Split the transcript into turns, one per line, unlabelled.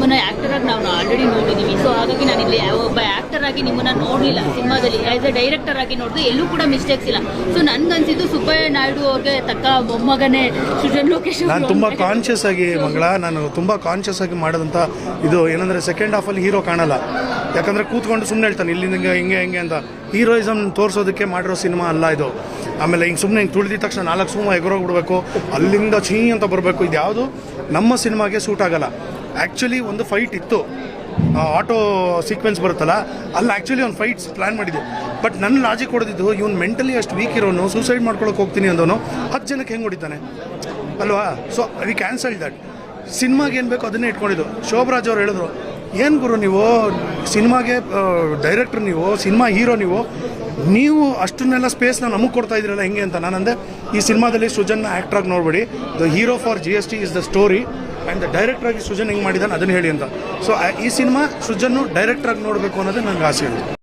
ನಿಮ್ಮನ್ನ ಆಕ್ಟರ್ ಆಗಿ ನಾವು ಆಲ್ರೆಡಿ ನೋಡಿದೀವಿ. ಸೊ ಹಾಗಾಗಿ ನಾನು ಇಲ್ಲಿ ಒಬ್ಬ ಆಕ್ಟರ್ ಆಗಿ ನಿಮ್ಮನ್ನ ನೋಡಲಿಲ್ಲ ಸಿನಿಮಾದಲ್ಲಿ. ಆಸ್ ಎ ಡೈರೆಕ್ಟರ್ ಆಗಿ ನೋಡಿದ್ರು ಎಲ್ಲೂ ಕೂಡ ಮಿಸ್ಟೇಕ್ಸ್ ಇಲ್ಲ. ಸೊ ನನ್ಗನ್ಸಿದ್ದು ಸುಬ್ಬಯ್ಯ ನಾಯ್ಡು ಅವ್ರಿಗೆ ತಕ್ಕ ಮೊಮ್ಮಗನೇ ಸೃಜನ್ ಲೋಕೇಶ್
ನಾನು ತುಂಬ
ಅಂತ.
ಕಾನ್ಷಿಯಸ್ ಆಗಿ ಮಗಳ ನಾನು ತುಂಬ ಕಾನ್ಷಿಯಸ್ ಆಗಿ ಮಾಡಿದಂಥ ಇದು ಏನಂದರೆ ಸೆಕೆಂಡ್ ಹಾಫಲ್ಲಿ ಹೀರೋ ಕಾಣಲ್ಲ. ಯಾಕಂದರೆ ಕೂತ್ಕೊಂಡು ಸುಮ್ಮನೆ ಹೇಳ್ತಾನೆ ಇಲ್ಲಿ ಹಿಂಗೆ ಹಿಂಗೆ ಹಿಂಗೆ ಅಂತ. ಹೀರೋಯಿಸಮ್ ತೋರಿಸೋದಕ್ಕೆ ಮಾಡಿರೋ ಸಿನಿಮಾ ಅಲ್ಲ ಇದು. ಆಮೇಲೆ ಹಿಂಗೆ ಸುಮ್ಮನೆ ಹಿಂಗೆ ತುಳಿದಿದ ತಕ್ಷಣ ನಾಲ್ಕು ಸುಮ್ಮ ಎಗರೋಗ್ಬಿಡ್ಬೇಕು ಅಲ್ಲಿಂದ ಚೀ ಅಂತ ಬರಬೇಕು. ಇದು ಯಾವುದು ನಮ್ಮ ಸಿನಿಮಾಗೆ ಸೂಟ್ ಆಗಲ್ಲ. ಆ್ಯಕ್ಚುಲಿ ಒಂದು ಫೈಟ್ ಇತ್ತು. ಆಟೋ ಸೀಕ್ವೆನ್ಸ್ ಬರುತ್ತಲ್ಲ, ಅಲ್ಲಿ ಆ್ಯಕ್ಚುಲಿ ಒಂದು ಫೈಟ್ಸ್ ಪ್ಲ್ಯಾನ್ ಮಾಡಿದ್ದು. ಬಟ್ ನನ್ನ ಲಾಜಿಕ್ ಹೊಡೆದಿದ್ದು, ಇವ್ನು ಮೆಂಟಲಿ ಅಷ್ಟು ವೀಕ್ ಇರೋನು ಸೂಸೈಡ್ ಮಾಡ್ಕೊಳಕ್ಕೆ ಹೋಗ್ತೀನಿ ಅಂದವನು, ಹತ್ತು ಜನಕ್ಕೆ ಹೆಂಗೆ ಹೊಡಿತಾನೆ? ಅಲ್ವಾ? ಸೊ ವಿ ಕ್ಯಾನ್ಸಲ್ ದಟ್ ಸಿನಿಮಾಗೆ ಏನು ಬೇಕೋ ಅದನ್ನೇ ಇಟ್ಕೊಂಡಿದ್ದು. ಶೋಭರಾಜ್ ಅವ್ರು ಹೇಳಿದ್ರು, ಏನು ಗುರು ನೀವು? ಸಿನಿಮಾಗೆ ಡೈರೆಕ್ಟ್ರ್ ನೀವು, ಸಿನಿಮಾ ಹೀರೋ ನೀವು ನೀವು ಅಷ್ಟನ್ನೆಲ್ಲ ಸ್ಪೇಸ್ನ ನಮಗೆ ಕೊಡ್ತಾ ಇದ್ದೀರಲ್ಲ, ಹೆಂಗೆ ಅಂತ ನಾನಂದೆ, ಈ ಸಿನಿಮಾದಲ್ಲಿ ಸೃಜನ್ನ ಆ್ಯಕ್ಟ್ರಾಗಿ ನೋಡ್ಬೇಡಿ. The hero for G S T is the story and the ಆಗಿ ಸೃಜನ್ ಹೆಂಗೆ ಮಾಡಿದಾನೆ ಅದನ್ನು ಹೇಳಿ ಅಂತ. ಸೊ ಈ ಸಿನಿಮಾ ಸೃಜನ್ನು ಡೈರೆಕ್ಟರ್ ಆಗಿ ನೋಡಬೇಕು ಅನ್ನೋದೇ ನನಗೆ ಆಸೆ. ಇದೆ